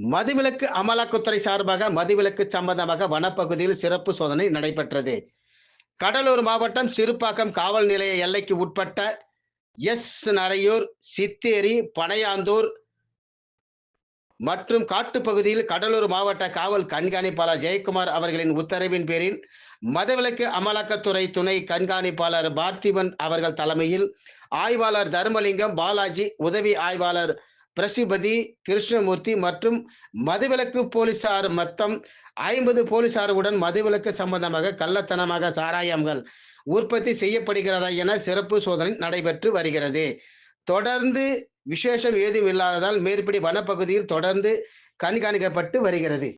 மதுவிலக்கு அமலாக்கத்துறை சார்பாக மதுவிலக்கு சம்பந்தமாக வனப்பகுதியில் சிறப்பு சோதனை நடைபெற்றது. கடலூர் மாவட்டம் சிறுபாக்கம் காவல் நிலைய எல்லைக்கு உட்பட்ட எஸ் நரையூர் சித்தேரி பனையாந்தூர் மற்றும் காட்டுப்பகுதியில் கடலூர் மாவட்ட காவல் கண்காணிப்பாளர் ஜெயக்குமார் அவர்களின் உத்தரவின் பேரில் மதுவிலக்கு அமலாக்கத்துறை துணை கண்காணிப்பாளர் பார்த்திபன் அவர்கள் தலைமையில் ஆய்வாளர் தர்மலிங்கம் பாலாஜி உதவி ஆய்வாளர் பிரசுபதி கிருஷ்ணமூர்த்தி மற்றும் மதுவிலக்கு போலீசார் மொத்தம் ஐம்பது போலீசாருடன் மதுவிலக்கு சம்பந்தமாக கள்ளத்தனமாக சாராயங்கள் உற்பத்தி செய்யப்படுகிறதா என சிறப்பு சோதனை நடைபெற்று வருகிறது. தொடர்ந்து விசேஷம் ஏதும் இல்லாததால் மேற்படி வனப்பகுதியில் தொடர்ந்து கண்காணிக்கப்பட்டு வருகிறது.